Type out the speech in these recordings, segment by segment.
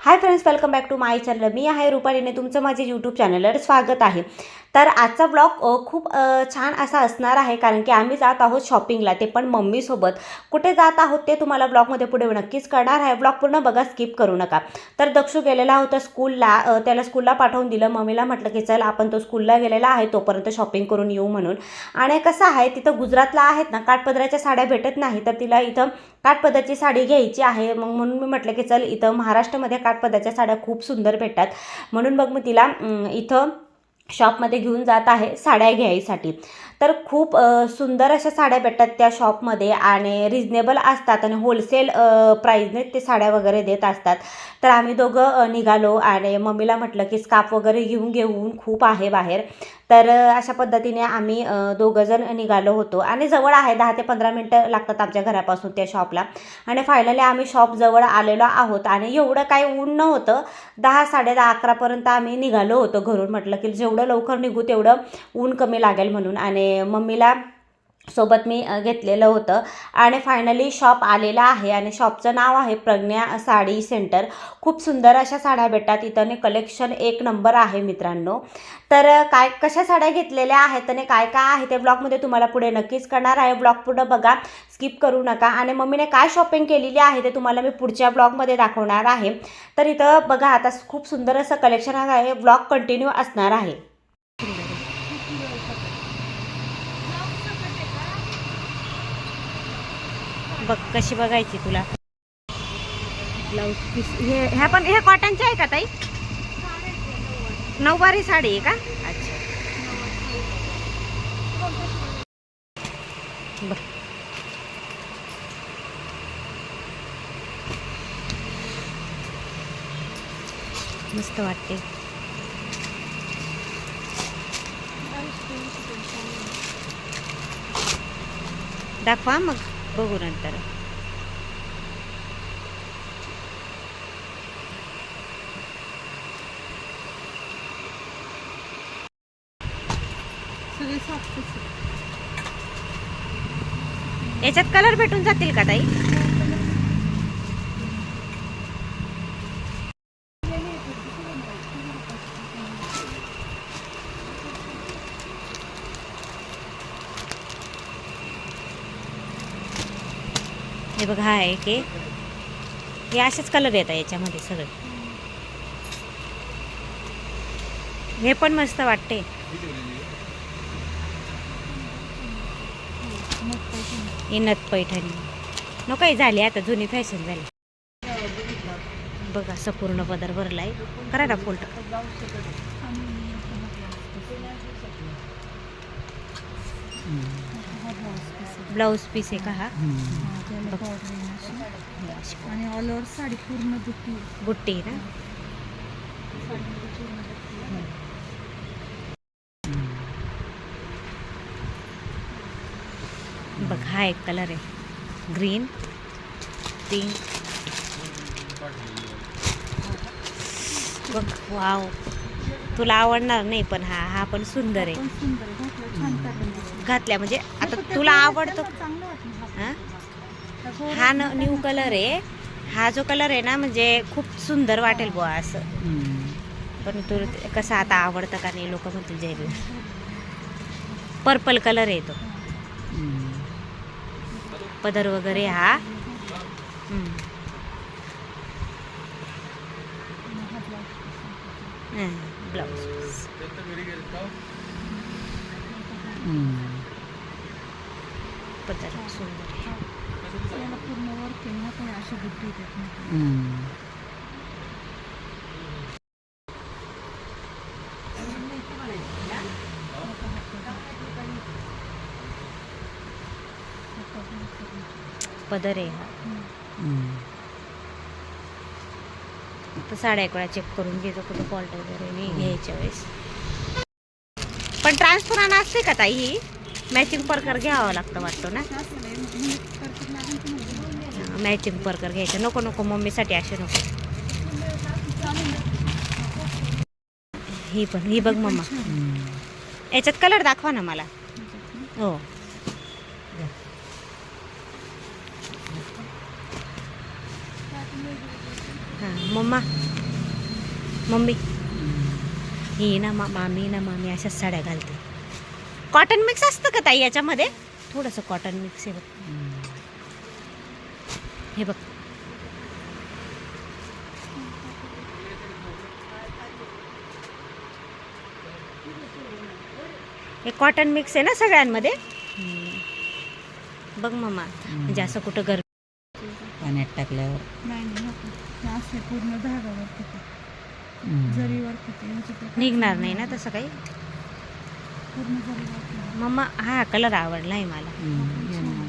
Hi friends welcome back to my channel मी आहे रुपालीने तुमचं माझे यूट्यूब चॅनलवर स्वागत आहे. तर आजचा ब्लॉग खूप छान असा असणार आहे कारण की आम्ही जात आहोत शॉपिंगला ते पण मम्मीसोबत कुठे जात आहोत ते तुम्हाला ब्लॉगमध्ये पुढे नक्कीच कळणार आहे. ब्लॉग पूर्ण बघा स्किप करू नका. तर दक्षू गेलेला होता स्कूलला त्याला स्कूलला पाठवून दिलं. मम्मीला म्हटलं की चल आपण तो स्कूलला गेलेला आहे. तोपर्यंत शॉपिंग करून येऊ म्हणून. आणि कसं आहे तिथं गुजरातला आहेत ना काठपदराच्या साड्या भेटत नाही तर तिला इथं काठपदाची साडी घ्यायची आहे. मग म्हणून मी म्हटलं की चल इथं महाराष्ट्रामध्ये काठपदाच्या साड्या खूप सुंदर भेटतात. म्हणून मग मी तिला इथं शॉपमध्ये घेऊन जात आहे साड्या घ्यायसाठी. तर खूप सुंदर अशा साड्या भेटतात त्या शॉपमध्ये आणि रिजनेबल असतात आणि होलसेल प्राईजने ते साड्या वगैरे देत असतात. तर आम्ही दोघं निघालो आणि मम्मीला म्हटलं की स्काफ वगैरे घेऊन घेऊन खूप आहे बाहेर. तर अशा पद्धतीने आम्ही दोघंजण निघालो होतो आणि जवळ आहे दहा ते पंधरा मिनटं लागतात आमच्या घरापासून त्या शॉपला आणि फायनली आम्ही शॉप जवळ आलेलो आहोत आणि एवढं काही ऊन नव्हतं. दहा साडे दहा अकरापर्यंत आम्ही निघालो होतो घरून. म्हटलं की जेवढं लवकर निघू तेवढं ऊन कमी लागेल म्हणून आणि मम्मीला सोबत मी घेतलेलं होतं. आणि फायनली शॉप आलेला आहे आणि शॉपचं नाव आहे प्रज्ञा साडी सेंटर खूप सुंदर अशा साड्या भेटतात. इथं कलेक्शन एक नंबर आहे मित्रांनो. तर काय कशा साड्या घेतलेल्या आहेत आणि काय काय आहे ते ब्लॉगमध्ये तुम्हाला पुढे नक्कीच करणार आहे. ब्लॉग पुढं बघा स्किप करू नका. आणि मम्मीने काय शॉपिंग केलेली आहे ते तुम्हाला मी पुढच्या ब्लॉगमध्ये दाखवणार आहे. तर इथं बघा आता खूप सुंदर असं कलेक्शन आहे. ब्लॉग कंटिन्यू असणार आहे. बघ कशी बघायची तुला? ब्लाऊज पीस हे ह्या पण हे कॉटनचे आहे का ताई? नऊवारी साडी आहे का? अच्छा. मस्त वाटते. दाखवा मग. बघू नंतर. याच्यात कलर भेटून जातील का ताई? हे बघा हा आहे. की हे असेच कलर येतात याच्यामध्ये सगळे. हे पण मस्त वाटते. इनत पैठणी. नकाही झाली आता जुनी फॅशन झाली. बघा असं पूर्ण पदर भरलाय. करा ना फोल्ट ब्लाऊज पीस आहे का हा? आणि ऑल ओव्हर साडी पूर्ण बुट्टी. आहे ना? बघ हा एक कलर आहे. ग्रीन पिंक बघ वाव तुला आवडणार नाही पण हा हा पण सुंदर आहे. घातल्या म्हणजे आता तुला आवडतो हा? हा न न्यू कलर आहे. हा जो कलर आहे ना म्हणजे खूप सुंदर वाटेल बुवा असं. पण तू कसं आता आवडतं का नाही लोक म्हणतील जैल पर्पल कलर आहे तो. पदर वगैरे हा. पीस. पदर सुंदर आहे. पूर्ण पण अशी येतात. पदर आहे हा तर साड्या एक वेळा चेक करून घेतो कुठं फॉल्ट वगैरे नाही घ्यायच्या वेळेस. पण ट्रान्सफर असते का ताई ही? मॅचिंग परकर घ्यावं लागतं वाटतं ना. मॅचिंग परकर घ्यायचं. नको नको मम्मीसाठी असे नको. ही पण ही बघ मम्मा. याच्यात कलर दाखवा ना मला. हो. हां मम्मा. मम्मी. ही ना मा मामी ना मामी अशाच साड्या घालते. कॉटन मिक्स असतं का ताई याच्यामध्ये? थोडंसं कॉटन मिक्स आहे बघ. हे बघ. हे कॉटन मिक्स आहे ना सगळ्यांमध्ये? बघ मम्मा म्हणजे असं कुठं घर पाण्यात टाकल्यावर. नाही हे पूर्ण धागावर निघणार नाही ना तसं काही. मम्मा हा कलर आवडला आहे मला. हा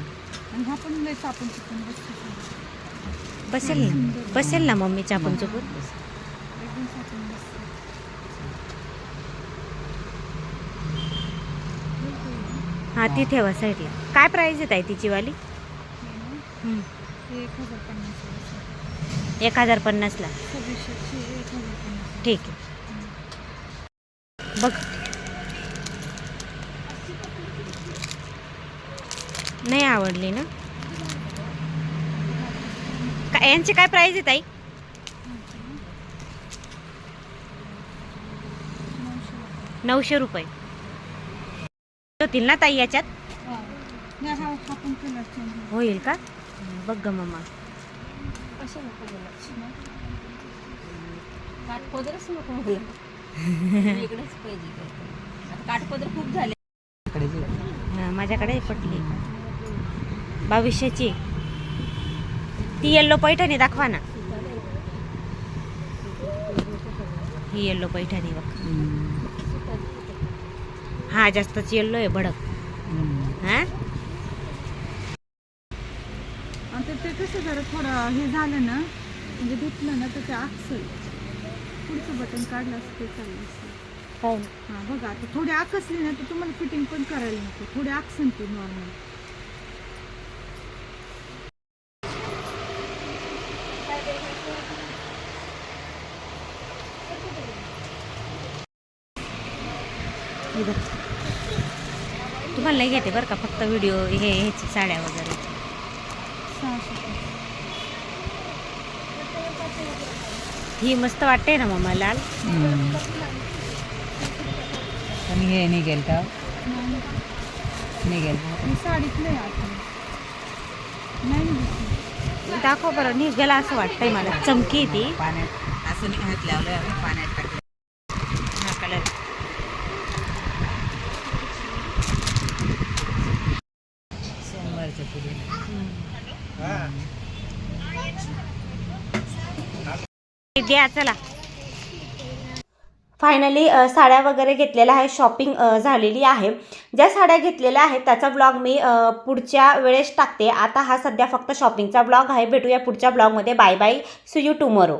बसेल ना. बसेल ना मम्मीच्या आपण चुकून हा ती ठेवा साईडला. काय प्राईज आहे ताई तिची वाली. हे एक हजार आहे. पन्नासला. ठीक आहे. बघ. नाही आवडली ना? का यांची काय प्राईज आहे ताई? नऊशे रुपये. होतील ना ताई याच्यात? होईल का? बघ ग मम्मा नको वेगळंच पाहिजे खूप झाले. माझ्याकडे पटली. बावीसशेची ती येल्लो पैठणी दाखवा ना. ही येल्लो पैठणी बघ. हा जास्तच येल्लो आहे भडक. हा? ते- कसं जरा थोडं हे झालं ना म्हणजे धुतलं ना तर ते आकसल. पुढचं बटन काढलं असतं ते चाललं असतं. हां. बघा आता थोडी आकसली ना तर तुम्हाला फिटिंग पण करायला नको. थोडी आकसन ते नॉर्मल हे बघ तुम्हाला नाही घेते बरं का फक्त व्हिडिओ हे ह्याची साड्या वगैरे. ही मस्त वाटते ना मम्मा लाल. पण हे निघेल. का निघेल साडीत नाही. दाखव बरं निघाला असं वाटतंय मला. चमकी ती. पाण्यात असं नाही हात लावलं आम्ही पाण्यात टाकलं. हा कलर सोमवारच्या पुढे द्या चला. फायनली साड्या वगैरे घेतलेल्या आहे शॉपिंग झालेली आहे. ज्या साड्या घेतलेल्या आहेत त्याचा ब्लॉग मी पुढच्या वेळेस टाकते. आता हा सध्या फक्त शॉपिंगचा ब्लॉग आहे. भेटूया पुढच्या ब्लॉगमध्ये bye bye see you tomorrow